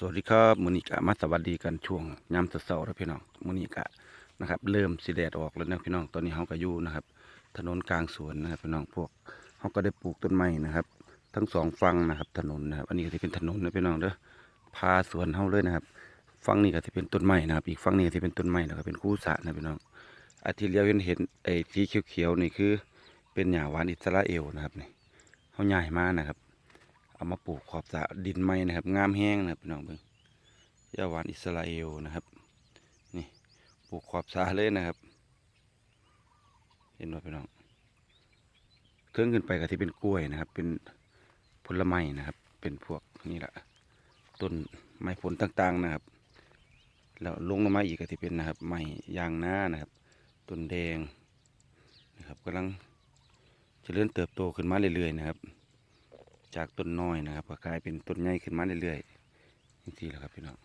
สวัสดีครับมือนี้กะมาสวัสดีกันช่วงยามเสาร์แล้วพี่น้องมือนี้กะนะครับเริ่มสีแดดออกแล้วนะพี่น้องตอนนี้เขาก็อยู่นะครับ ถนนกลางสวนนะครับพี่น้องพวกเขาก็ได้ปลูกต้นไม้นะครับ ทั้งสองฝั่งนะครับ ถนนนะครับอันนี้ก็จะเป็นถนนนะพี่น้องเด้อพาสวนเขาเลยนะครับฝั่งนี้ก็จะเป็นต้นไม้นะครับ อีกฝั่งนี้ก็จะเป็นต้นไม้แล้วก็เป็นคู่สระนะพี่น้องอาทิตย์เลี้ยวเห็นเห็นไอ้สีเขียวๆนี่คือ เป็นหญ้าหวานอิสราเอลนะครับนี่เขาใหญ่มากนะครับ เอามาปลูกขอบสระดินไม้นะครับ งามแห้งนะครับพี่น้องเบิ่งยาหวานอิสราเอลนะครับ นี่ปลูกขอบสระเลยนะครับ เห็นว่าพี่น้องเทิงขึ้นไปก็ที่เป็นกล้วยนะครับ เป็นผลไม้นะครับ เป็นพวกนี่แหละต้นไม้ผลต่างๆนะครับ แล้วลงลงมาอีกก็ที่เป็นนะครับไม้ยางนานะครับต้นแดงนะครับกำลังเจริญเติบโตขึ้นมาเรื่อยๆนะครับ จากต้นน้อยนะครับก็กลายเป็นต้นใหญ่ขึ้นมาเรื่อยๆนี่ทีแหละครับพี่น้อง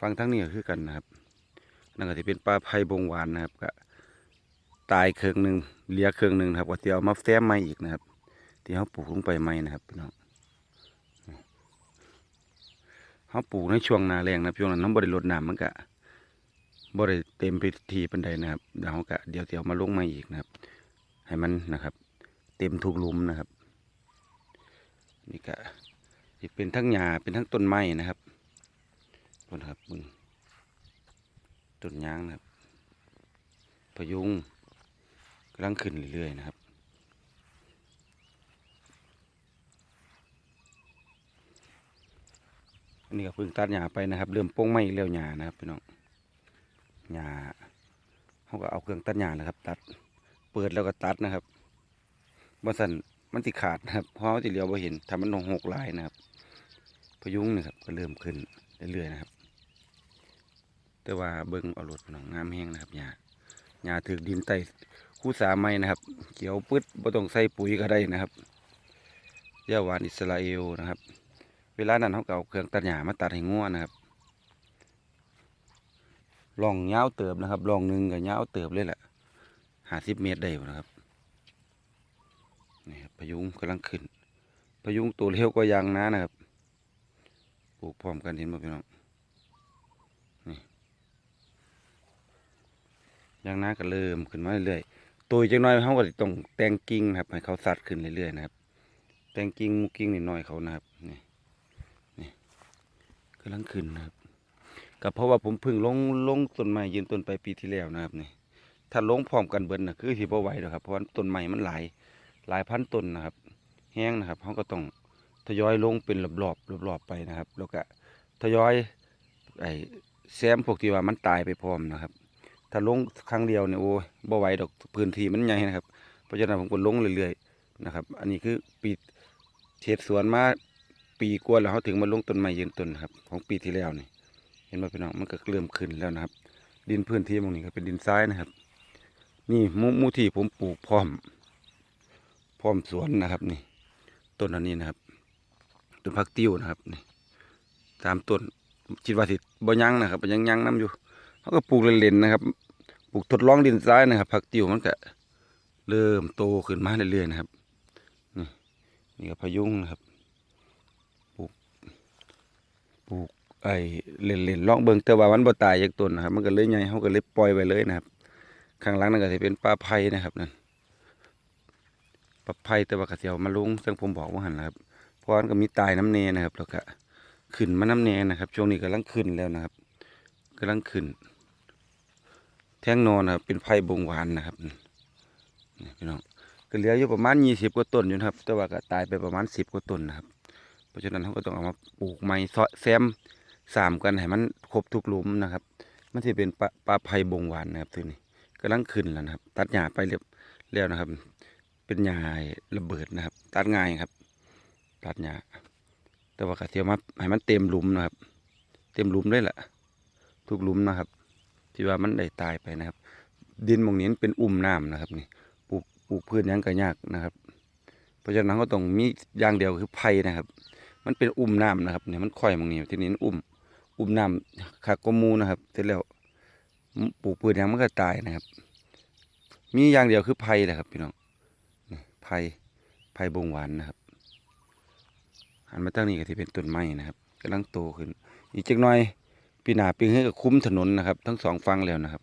ฟังทั้งนี้ก็คือกันนะครับนั่นก็จะเป็นปลาไผ่บงหวานนะครับก็ตายเครื่องหนึ่งเหลียเครื่องหนึ่งครับก็จะเอามาแซมใหม่อีกนะครับ ที่เขาปลูกลงไปใหม่นะครับพี่น้องเขาปลูกในช่วงนาแรงนะช่วงนั้นน้ำบริรดน้ำมันก็บริเต็มไปทีปันใดนะครับเดี๋ยวเขาก็เดี๋ยวเดี๋ยวมาลงใหม่อีกนะครับ ให้มันนะครับ เต็มทุกลุมนะครับ นี่ก็สิเป็นทั้งหญ้าเป็นทั้งต้นไม้นะครับต้นครับมึงต้นยางนะครับ พยุงกำลังขึ้นเรื่อยๆนะครับ อันนี้ก็เพิ่งตัดหญ้าไปนะครับ เริ่มโป้งไม้เลี้ยวหญ้านะครับพี่น้องหญ้าเขาก็เอาเครื่องตัดหญ้านะครับ ตัด เปิดแล้วก็ตัดนะครับบ่สัน มันติขาดนะครับ เพราะว่าติเลียวบ่เห็นทำมันหงหกลายนะครับ พยุงนะครับก็เริ่มขึ้นเรื่อยๆนะครับ แต่ว่าเบิ้งเอารถหนองงามแห้งนะครับหญ้าหญ้าถือดินไต่คู่สาไม้นะครับเกี่ยวปึ๊ดบ่ต้องใส่ปุ๋ยก็ได้นะครับยาหวานอิสราเอลนะครับ เวลานั้นเขาก็เอาเครื่องตัดหญ้ามาตัดให้งัวนะครับลองยาวเติบนะครับลองหนึ่งกับยาวเติบเลยแหละห้าสิบเมตรได้อยู่นะครับ นี่ครับพยุงกำลังขึ้น พยุงตัวเร็วก็ยังนะนะครับ ปลูกพร้อมกันเห็นไหมพี่น้อง นี่ยางนาก็เริ่มขึ้นมาเรื่อยๆ ตัวจังน้อยเขาก็ต้องแตงกิ่งครับให้เขาสัดขึ้นเรื่อยๆนะครับ แตงกิ่งมุกกิ่งนิดหน่อยเขานะครับ นี่ นี่กำลังขึ้นนะครับก็เพราะว่าผมเพิ่งลงลงต้นไม้ยืนต้นไปปีที่แล้วนะครับนี่ถ้าลงพร้อมกันเบิ้นะคือที่บ่ไหวหรอกครับเพราะว่าต้นไม้มันหลาย หลายพันต้นนะครับ แห้งนะครับเขาก็ต้องทยอยลงเป็นรอบๆรอบๆไปนะครับ แล้วก็ทยอยไอ้แซมพวกที่ว่ามันตายไปพร้อมนะครับ ถ้าลงครั้งเดียวเนี่ยโอ้บ่ไหวดอกพื้นที่มันใหญ่นะครับ เพราะฉะนั้นผมก็ลงเรื่อยๆนะครับ อันนี้คือปีเทศสวนมาปีกว่าแล้วเขาถึงมาลงต้นไม้ยืนต้นนะครับ ของปีที่แล้วนี่เห็นไหมพี่น้องมันก็เริ่มขึ้นแล้วนะครับ ดินพื้นที่ตรงนี้ก็เป็นดินทรายนะครับ นี่มูมูที่ผมปลูกพร้อม พร้อมสวนนะครับนี่ ต้นอันนี้นะครับต้นพักติ้วนะครับนี่ตามต้นคิดว่าสิบยังนะครับบ่ยังยังน้ำอยู่เขาก็ปลูกเล่นๆนะครับปลูกทดลองดินทรายนะครับพักติ้วมันก็เริ่มโตขึ้นมาเรื่อยๆนะครับนี่นี่ก็พยุงนะครับปลูกปลูกไอ้เล่นๆลองเบิ่งแต่ว่ามันบ่ตายจากต้นนะครับ มันก็เลยใหญ่เขาก็เลยปล่อยไว้เลยนะครับ ข้างหลังนั่นก็จะเป็นปลาไผ่นะครับนั่น ปลาไผ่แต่ว่ากระเสียวมาลงซึ่งผมบอกว่าหันนะครับเพราะมันก็มีตายน้ำเนนะครับแล้วก็ขึ้นมาน้ำเนนะครับ ช่วงนี้กำลังขึ้นแล้วนะครับกำลังขึ้น แท่งนอนนะครับเป็นไผ่บงหวานนะครับนี่พี่น้องก็เหลืออยู่ประมาณยี่สิบกว่าต้นอยู่ครับ แต่ว่าก็ตายไปประมาณสิบกว่าต้นนะครับเพราะฉะนั้นเขาก็ต้องเอามาปลูกใหม่ซอยแซมสามกันให้มันครบทุกหลุมนะครับ มันจะเป็นปลาปลาไผ่บงหวานนะครับตัวนี้กำลังขึ้นแล้วนะครับ ตัดหญ้าไปเรียบแล้วนะครับ เป็นหญ้าระเบิดนะครับ ตัดง่ายครับ ตัดหญ้าแต่ว่ากระเทียมมาให้มันเต็มหลุมนะครับ เต็มหลุมได้แหละทุกหลุมนะครับ ที่ว่ามันได้ตายไปนะครับ ดินมองนี้เป็นอุ่มน้ำนะครับนี่ปลูกปลูกพืชยังก็ยากนะครับ เพราะฉะนั้นก็ต้องมีอย่างเดียวคือไผ่นะครับ มันเป็นอุ่มน้ำนะครับเนี่ยมันค่อยมองนี้ที่นี้อุ่ม อุ่มน้ำขากมูนะครับ เสร็จแล้วปลูกพืชยังมันก็ตายนะครับ มีอย่างเดียวคือไผ่แหละครับพี่น้อง ไผ่ไผ่บงหวานนะครับหันมาตั้งนี้ก็ที่เป็นต้นไม้นะครับกำลังโตขึ้น อีกจักหน่อยปีหนาปีนี้ก็คุ้มถนนนะครับ ทั้งสองฝั่งแล้วนะครับ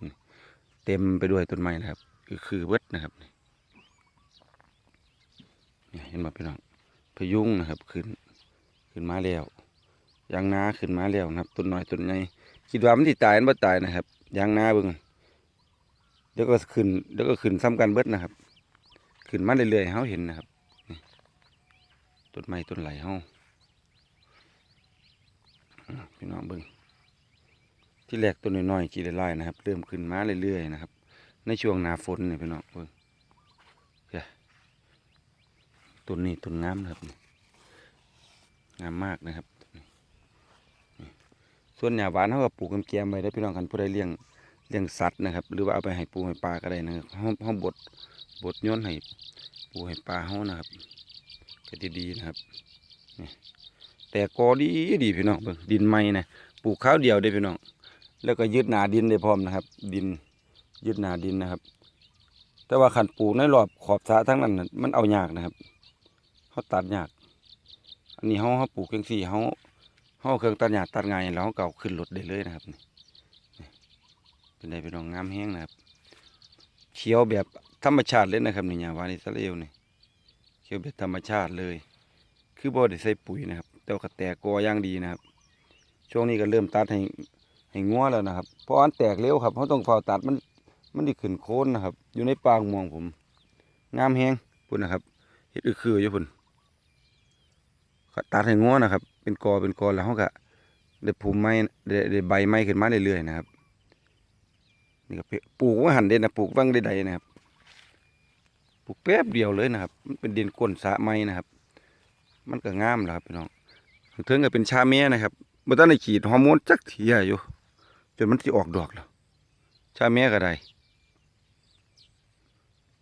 เต็มไปด้วยต้นไม้นะครับ คือคือเบิดนะครับนี่เห็นไหมพี่น้องพยุงนะครับขึ้นขึ้นมาแล้วยางนาขึ้นมาแล้วนะครับต้นน้อยต้นใหญ่คิดว่ามันสิตายมันบ่ตายนะครับยางนาเบิ่งเดี๋ยวก็ขึ้นเดี๋ยวก็ขึ้นซ้ำกันเบิดนะครับ ขึ้นมาเรื่อยๆเฮาเห็นนะครับนี่ต้นไม้ต้นไหลเฮาอะพี่น้องเบิ่งที่แรกต้นน้อยๆจีได้ไล่นะครับ เริ่มขึ้นมาเรื่อยๆนะครับ ในช่วงหน้าฝนเนี่ยพี่น้องเบิ่งเต้นนี้ต้นงามนะครับงามมากนะครับ ส่วนหญ้าหวานเขาก็ปลูกกำแกมไว้ได้พี่น้องกันผู้ใดเลี้ยง เลี้ยงสัตว์นะครับ หรือว่าเอาไปให้ปูให้ปลาก็ได้นะครับเขาเขาบดบดย้อนให้ปูให้ปลาเขานะครับก็ดีๆนะครับแต่กอดีดีพี่น้องเบิ่งดินไม้นะปลูกข้าวเดียวได้พี่น้องแล้วก็ยึดหนาดินได้พร้อมนะครับ ดินยึดหนาดินนะครับ แต่ว่าขันปลูกในรอบขอบสระทั้งนั้นมันเอายากนะครับเขาตัดยาก อันนี้เขาเขาปลูกจังสี่เขาเขาเครื่องตัดหญ้าตัดง่ายแล้วเขาเก่าขึ้นรถได้เลยนะครับนี่ เป็นไดเป็นรองงามแห้งนะครับเขียวแบบธรรมชาติเลยนะครับนี่หญ้าวานิสราเอลนี่เขียวแบบธรรมชาติเลย คือบ่ได้ใส่ปุ๋ยนะครับแต่ว่าก็แตกกออย่างดีนะครับ ช่วงนี้ก็เริ่มตัดให้ให้งัวแล้วนะครับ เพราะอันแตกเร็วครับเขาต้องเฝ้าตัดมันมันได้ขึ้นโค้นนะครับ อยู่ในปางมองผม งามแห้งพุ่นนะครับเฮ็ดอือคืออยู่พุ่นตัดให้งัวนะครับ เป็นกอเป็นกอแล้วเขาก็ได้ภูมิไม้ได้ได้ใบไม้ขึ้นมาเรื่อยๆนะครับ นี่ก็ปลูกว่าหันเด่นนะปลูกว่างใดๆนะครับปลูกแป๊บเดียวเลยนะครับ มันเป็นดินก้นสะไม้นะครับ มันก็งามแล้วครับพี่น้องถึงก็เป็นชาเมียนะครับเมื่อตอนในขีดฮอร์โมนจักเทียอยู่ จนมันจะออกดอกแล้ว ชาเมียก็ได้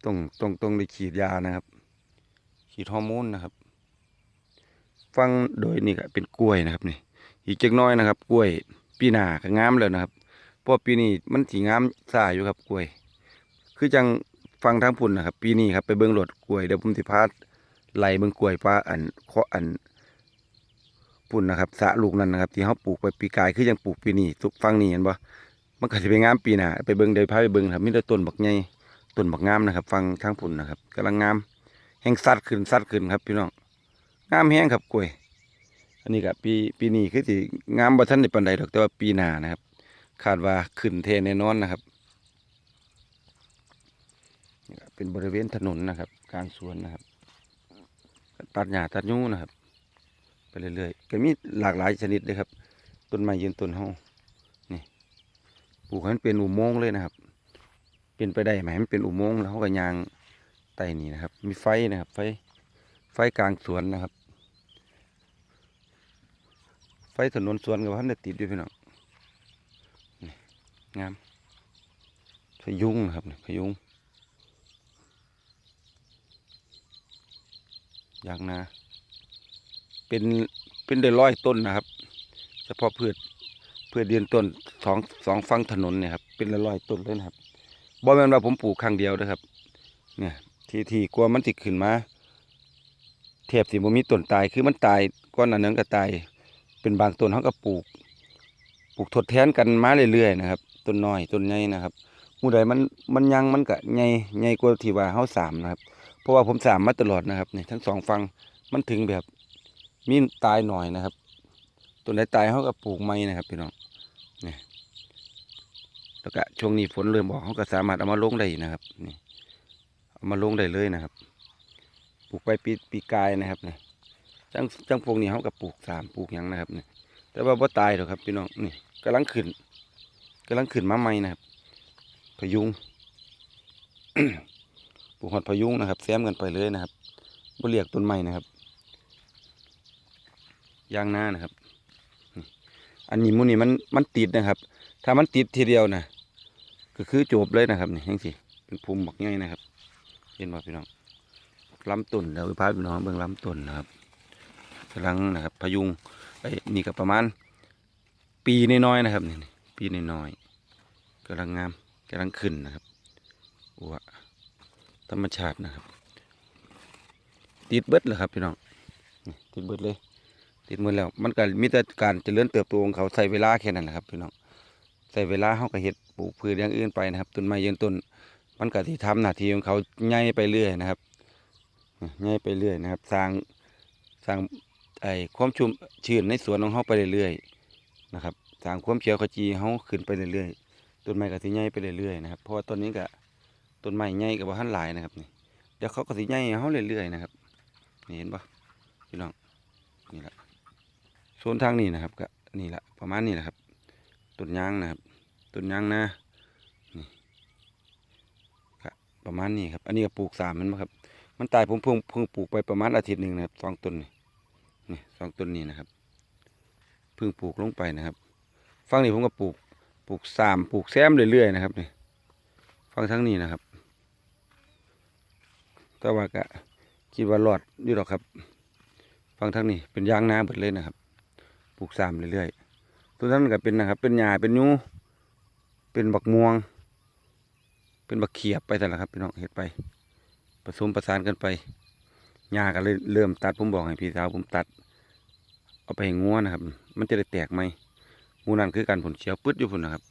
ต้องต้องต้องได้ขีดยานะครับ ขีดฮอร์โมนนะครับ ฟังโดยนี่ก็เป็นกล้วยนะครับนี่อีกจักน้อยนะครับ กล้วยปีหนาก็งามแล้วนะครับ เพราะปีนี้มันสีงามซ่าอยู่ครับกล้วย คือจังฟังทางพุ่นนะครับ ปีนี้ครับไปเบิ่งรถกล้วยเดี๋ยวผมสิพาไล่เบิ่งกล้วยป้าอันเคาะอันปุ่นนะครับสะลูกนั่นนะครับที่เขาปลูกไปปีกายคือยังปลูกปีนี้ทุกฟังนี่เห็นบ่มันก็จะไปงามปีหน้าไปเบิ่งเดี๋ยวพาไปเบิ่งครับมีแต่ต้นบักใหญ่ต้นบักงามนะครับ ฟังทางปุ่นนะครับกำลังงามแห้งสัดขึ้นสัดขึ้นครับพี่น้องงามแห้งครับกล้วย อันนี้ก็ปีปีนี้คือสิงามบ่ทันได้ปานใดดอกแต่ว่าปีหน้านะครับ คาดว่าขึ้นเทแน่นอนนะครับ เป็นบริเวณถนนนะครับ กลางสวนนะครับ ตัดหญ้าตัดยูนะครับ ไปเรื่อยๆก็มีหลากหลายชนิดเลยครับ ต้นไม้ยืนต้นเฮานี่ปลูกให้มันเป็นอุโมงค์เลยนะครับ เป็นไปได้ไหมให้มันเป็นอุโมงค์แล้วเขาก็ยางไต่นี่นะครับ มีไฟนะครับ ไฟไฟกลางสวนนะครับ ไฟถนนสวนกับพันได้ติดด้วยพี่น้อง งามพยุงนะครับพยุงยางนาเป็นเป็นได้ร้อยต้นนะครับ เฉพาะพืชพืชเดือนต้นสองสองฝั่งถนนเนี่ยครับเป็นละร้อยต้นเลยนะครับบ่แมนว่าผมปลูกครั้งเดียวนะครับ เนี่ยทีทีกลัวมันติดขึ้นมาเทียบสิบมีต้นตายคือมันตายก้อนอันนั้นก็ตาย เป็นบางต้นเขาก็ปลูก ปลูกทดแทนกันมาเรื่อยๆนะครับ ต้นน้อยต้นใหญ่นะครับหมู่ใดมันมันยังมันก็ใหญ่ใหญ่กว่าที่ว่าเฮาสามนะครับเพราะว่าผมสามมาตลอดนะครับนี่ทั้งสองฝั่งมันถึงแบบมีตายหน่อยนะครับต้นไหนตายเขาก็ปลูกไม้นะครับพี่น้องนี่แล้วก็ช่วงนี้ฝนเริ่มออกเขาก็สามารถเอามาลงได้นะครับนี่เอามาลงได้เลยนะครับปลูกไปปีปีกายนะครับนี่จังจังพวกนี้เขาก็ปลูกสามปลูกยังนะครับนี่แต่ว่าบ่ตายหรอกครับพี่น้องนี่กำลังขึ้น กำลังขึ้นมาใหม่นะครับ พยุงปลูกหอดพยุงนะครับแซมกันไปเลยนะครับบ่เรียกต้นไม้นะครับยางหน้านะครับ อันนี้มูนี่มันมันติดนะครับ ถ้ามันติดทีเดียวนะก็คือจบเลยนะครับนี่ยังสิเป็นภูมิบักง่ายนะครับ เห็นบ่พี่น้องลำต้นเดี๋ยวไปพาพี่น้องเบิ่งลำต้นนะครับกำลังนะครับ พยุงไอ้นี่ก็ประมาณ ปีน้อยๆนะครับนี่ ปีน้อยๆกำลังงามกำลังขึ้นนะครับอ้วธรรมชาตินะครับ ติดเบิดเลยครับพี่น้องติดเบิดเลย ติติดหมดแล้ว มันก็มีแต่การเจริญเติบโตของเขาใส่เวลาแค่นั้นแหละครับพี่น้องใส่เวลาเฮาก็เฮ็ดปลูกพืชอย่างอื่นไปนะครับต้นไม้ยืนต้นมันก็สิทำหน้าที่ของเขาใหญ่ไปเรื่อยนะครับใหญ่ไปเรื่อยนะครับสร้างสร้างไอ้ความชุ่มชื้นในสวนของเฮาไปเรื่อยๆนะครับ สร้างความเขียวขจีเฮาขึ้นไปเรื่อยๆต้นไม้ก็สิใหญ่ไปเรื่อยๆนะครับเพราะว่าต้นนี้ก็ต้นไม้ใหญ่ก็บ่ทันหลายนะครับนี่เดี๋ยวเขาก็สิใหญ่เฮาเรื่อยๆนะครับนี่เห็นบ่พี่น้องนี่ละโซนทางนี้นะครับก็นี่ละประมาณนี้แหละครับต้นยางนะครับต้นยางนานี่ก็ประมาณนี้ครับอันนี้ก็ปลูกสามมันบ่ครับ มันตายผมเพิ่งเพิ่งปลูกไปประมาณอาทิตย์หนึ่งนะครับสองต้นนี่นี่สองต้นนี้นะครับเพิ่งปลูกลงไปนะครับ ฝั่งนี้ผมก็ปลูกปลูกสามปลูกแซมเรื่อยๆนะครับนี่ฝั่งทั้งนี้นะครับแต่ว่าก็คิดว่ารอดอยู่หรอกครับฝั่งทั้งนี้เป็นยางนาเบิดเลยนะครับ ปลูกสามเรื่อยๆตัวนั้นก็เป็นนะครับ เป็นหญ้าเป็นยูเป็นบักม่วง เป็นบักเขียบไปแต่ละครับพี่น้องเห็ดไปผสมประสานกันไปหญ้าก็เลยเริ่มตัดผมบอกให้พี่สาวผมตัด เอาไปให้งัวนะครับ มันจะได้แตกไหม มูนั่นคือการผลเชียวปึ๊ดอยู่พุ่นนะครับ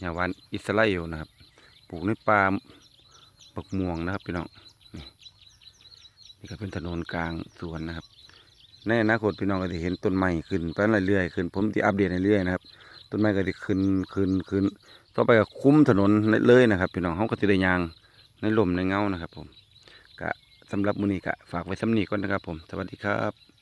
หญ้าวานอิสราเอลนะครับ ปลูกในป่าบักม่วงนะครับพี่น้องนี่นี่ก็เป็นถนนกลางสวนนะครับในอนาคตพี่น้องก็จะเห็นต้นไม้ขึ้นไปเรื่อยๆขึ้น ผมจะอัปเดตเรื่อยๆนะครับต้นไม้ก็จะขึ้นขึ้นขึ้นต่อไปก็คุ้มถนนเลยนะครับ พี่น้องเขาก็จะได้ยางในลมในเงานะครับ ผมกะสำหรับมือนี้กะฝากไว้สำนีก่อนนะครับ ผมสวัสดีครับ